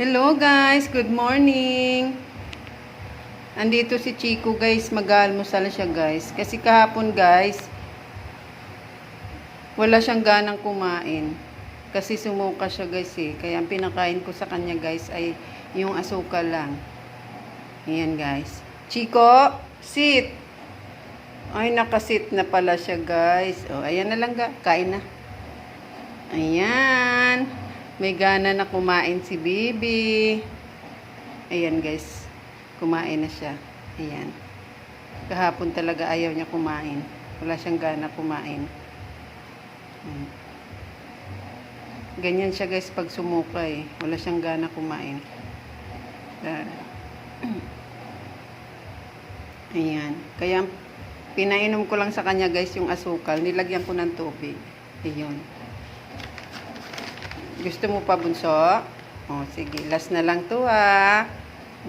Hello guys, good morning. Andito si Chico guys, mag-almusal siya guys. Kasi kahapon guys, wala siyang ganang kumain. Kasi sumuka siya guys eh. Kaya ang pinakain ko sa kanya guys ay yung asukal lang. Ayan guys. Chico, sit. Ay, nakasit na pala siya guys. O, ayan na lang ga. Kain na. Ayan. May gana na kumain si Bibi. Ayan guys. Kumain na siya. Ayan. Kahapon talaga ayaw niya kumain. Wala siyang gana kumain. Hmm. Ganyan siya guys pag sumuka eh. Wala siyang gana kumain. Ayan. Kaya pinainom ko lang sa kanya guys yung asukal. Nilagyan ko ng tubig. Ayun. Gusto mo pa bunso? O, sige. Last na lang to ha.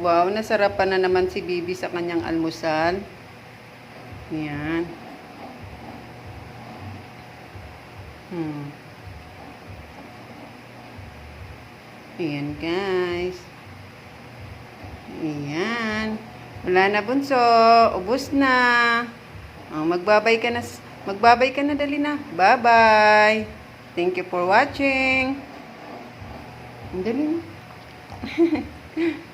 Wow, nasarapan na naman si Bibi sa kanyang almusal. Yan. Hmm. Ayan, guys. Ayan. Wala na bunso. Ubus na. O, magbabay ka na. Magbabay ka na, dali na. Bye-bye. Thank you for watching. Ang dali na.